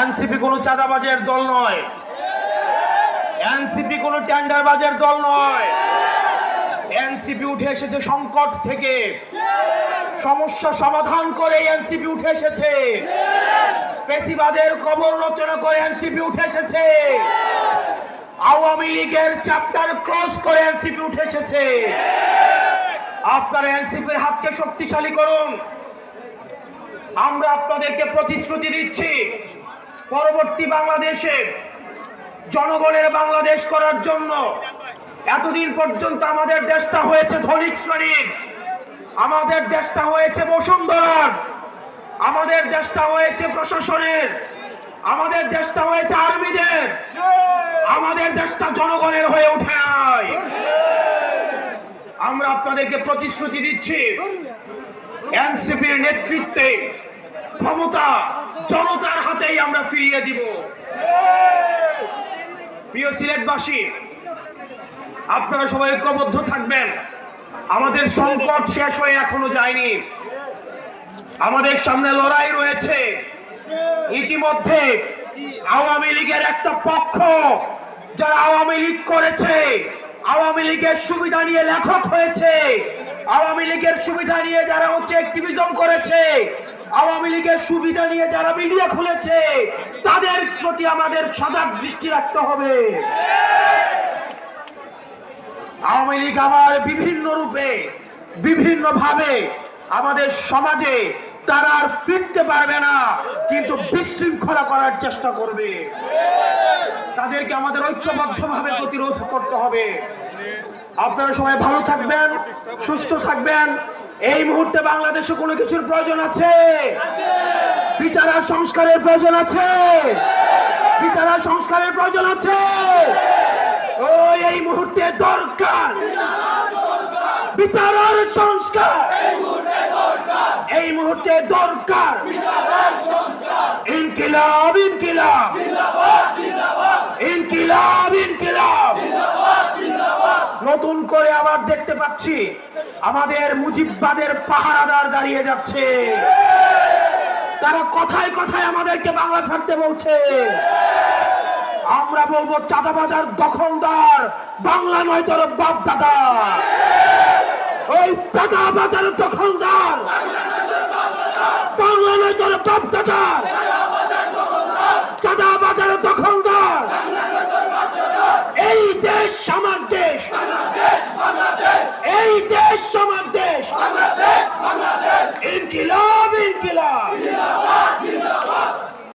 NCP কোনো চাঁদাবাজের দল নয়। এনসিপি কোনো টেন্ডারবাজের দল নয়। এনসিপি উঠে এসেছে সংকট থেকে। সমস্যা সমাধান করে এনসিপি উঠে এসেছে। ফেসিবাদের কবর রচনা করে এনসিপি উঠে এসেছে। আওয়ামী লীগের চ্যাপ্টার ক্লোজ করে এনসিপি উঠে এসেছে। আপনারা এনসিপির হাতকে শক্তিশালী করুন। আমরা আপনাদেরকে প্রতিশ্রুতি দিচ্ছি। পরবর্তী বাংলাদেশে জনগণের বাংলাদেশ করার জন্য এতদিন পর্যন্ত আমাদের দেশটা হয়েছে ধনিক শ্রেণির। আমাদের দেশটা হয়েছে বসুন্ধরার। আমাদের দেশটা হয়েছে প্রশাসনের। আমাদের দেশটা হয়েছে আর্মিদের। আমাদের দেশটা জনগণের হয়ে ওঠে নাই। আমরা আপনাদেরকে প্রতিশ্রুতি দিচ্ছি, এনসিপির নেতৃত্বে ক্ষমতা জনতার হাতেই আমরা ফিরিয়ে দিব। প্রিয় সিলেটবাসী, আপনারা সবাই ঐক্যবদ্ধ থাকবেন। আমাদের সংকট শেষ হয়ে এখনও যায়নি। আমাদের সামনে লড়াই রয়েছে। ইতিমধ্যে আওয়ামী লীগের একটা পক্ষ, যারা আওয়ামী লীগ করেছে, আওয়ামী লীগের সুবিধা নিয়ে লেখক হয়েছে। আওয়ামী লীগের সুবিধা নিয়ে যারা হচ্ছে অ্যাক্টিভিজম করেছে আওয়ামী লীগের সুবিধা নিয়ে যারা মিডিয়া খুলেছে, তাদের প্রতি আমাদের সজাগ দৃষ্টি রাখতে হবে। আওয়ামী লীগ আবার বিভিন্ন রূপে বিভিন্ন ভাবে আমাদের সমাজে তারা আর ফিরতে পারবে না, কিন্তু বিশৃঙ্খলা করার চেষ্টা করবে। তাদেরকে আমাদের ঐক্যবদ্ধ ভাবে প্রতিরোধ করতে হবে। আপনারা সবাই ভালো থাকবেন, সুস্থ থাকবেন। এই মুহূর্তে বাংলাদেশে কোনো কিছুর প্রয়োজন আছে? বিচার আর সংস্কারের প্রয়োজন আছে? বিচার আর সংস্কারের প্রয়োজন আছে? ও এই মুহূর্তে দরকার। বিচার আর সংস্কার। এই মুহূর্তে দরকার। ইনকিলাব ইনকিলাব। ইনকিলাব ইনকিলাব। নতুন করে আবার দেখতে পাচ্ছি, আমাদের মুজিববাদের পাহারাদার দাঁড়িয়ে যাচ্ছে। তারা কথায় কথায় আমাদেরকে বাংলা ছাড়তে বলছে। আমরা বলব, চাঁদাবাজার দখলদার, বাংলা নয় তোর বাপ দাদা। ওই চাঁদাবাজার দখলদার, বাংলা নয় তোর বাপ দাদা। চাঁদাবাজার দখলদার, এই দেশ আমার